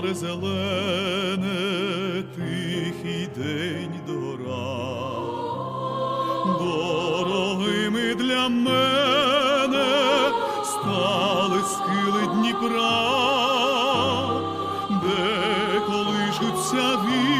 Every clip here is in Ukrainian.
поле зелене, тихий день дора. Дорогими для мене стали схили Дніпра, де колишуться віти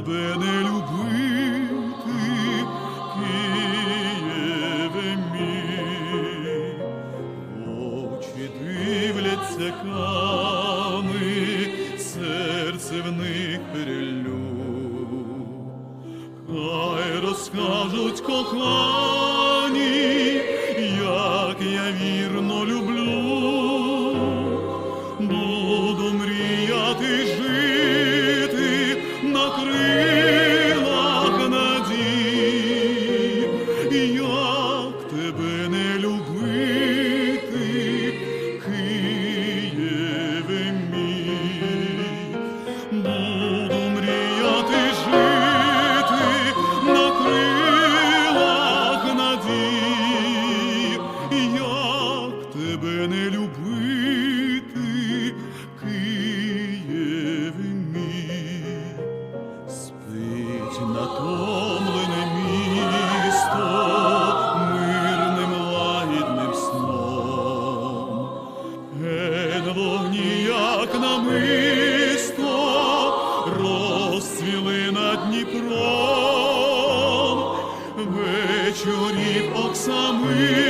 тебе не любити, Києве мій, очі дивляться ками, серце в них перелю. Хай розкажуть кохані, любити Київ мій, спить натомлене місто мирним лагідним сном, Ген вогні, як намисто, розцвіли над Дніпром, вечорів оксами.